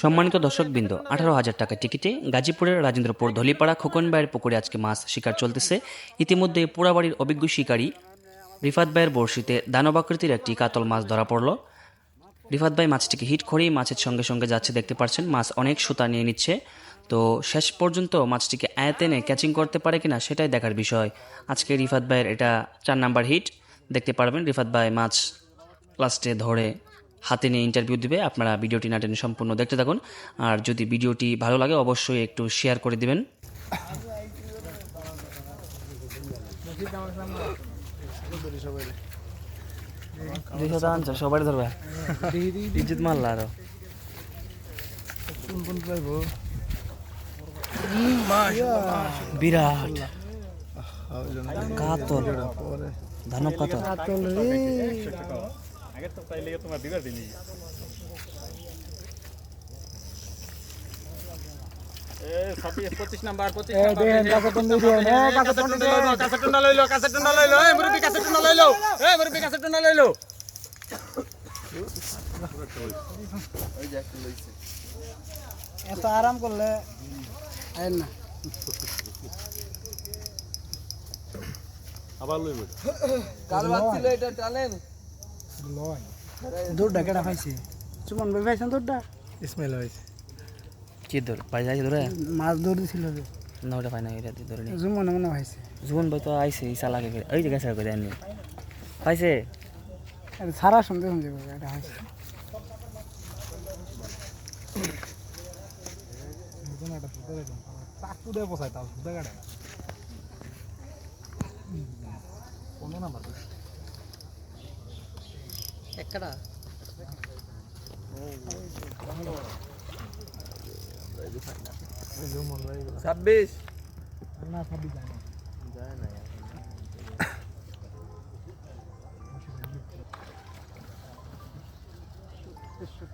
সম্মানিত দর্শকবৃন্দ, আঠারো হাজার টাকা টিকিটে গাজীপুরের রাজেন্দ্রপুর ধলিপাড়া খোকনবাইয়ের পুকুরে আজকে মাছ শিকার চলতেছে। ইতিমধ্যে পোড়াবাড়ির অভিজ্ঞ শিকারী রিফাত ভাইয়ের বড়শিতে দানবাকৃতির একটি কাতল মাছ ধরা পড়ল। রিফাত ভাই মাছটিকে হিট করেই মাছের সঙ্গে সঙ্গে যাচ্ছে, দেখতে পাচ্ছেন, মাছ অনেক সুতা নিয়ে নিচ্ছে। তো শেষ পর্যন্ত মাছটিকে আয়াত এনে ক্যাচিং করতে পারে কিনা সেটাই দেখার বিষয়। আজকে রিফাত ভাইয়ের এটা চার নাম্বার হিট দেখতে পারবেন। রিফাত ভাই মাছ লাস্টে ধরে হাতে নিয়ে ইন্টারভিউ দিবে। আপনারা ভিডিওটি না টেনে সম্পূর্ণ দেখতে থাকুন। আর যদি ভিডিওটি ভালো লাগে অবশ্যই একটু শেয়ার করে দিবেন। সবাই ধরবে। ইজ্জত মারলা আরও। বিরাট। কাতল। ধানব কাতল। পঁচিশ নাম্বার পঁচিশ কাছে টুন্ডা লইলো কাছে টুন্ডা লইলো এই মুরব্বি কাছে টুন্ডা লইলো। এই মুরব্বি কাছে টুন্ডা লইলো। এত আরাম করলে আইন না। আবার লইব দৌড়টা কেটা পাইছে? চুমন ভাই পাইছেন দৌড়টা ইসমাইল হইছে কি পাই ধরে মাছ দৌড় দিছিল যে। না ওটা পাই না এটা মনে পাইছে। জীবন ভাই তো আইছে ইসা লাগে এই যে গেছে করে আনি পাইছে? এটা সারা শুনতে শুনতে এটা হয়েছে। চাকু দিয়ে তাও পনেরো নাম্বার একটা? ছাব্বিশ। না ছাব্বিশ যায় না। মাশাআল্লাহ।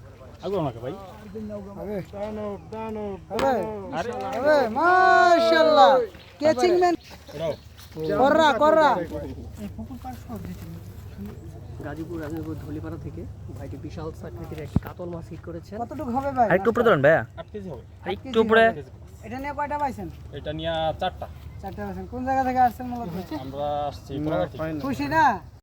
না ভাই। হবে হবে হবে মাশাআল্লাহ। ক্যাচিং ম্যান কররা কররা। গাজীপুর ধলিপাড়া থেকে ভাইটি বিশাল সাকৃতির এক কাতল মাছ হিট করেছেন কতটুকু হবে ভাই? একটু উপরে ধরেন ভাইয়া। আট কেজি হবে। একটু উপরে এটা নিয়ে কয়টা পাইছেন? এটা নিয়ে চারটা। চারটা পাইছেন। কোন জায়গা থেকে আসছেন মূলত? আমরা আসছি খুশি না?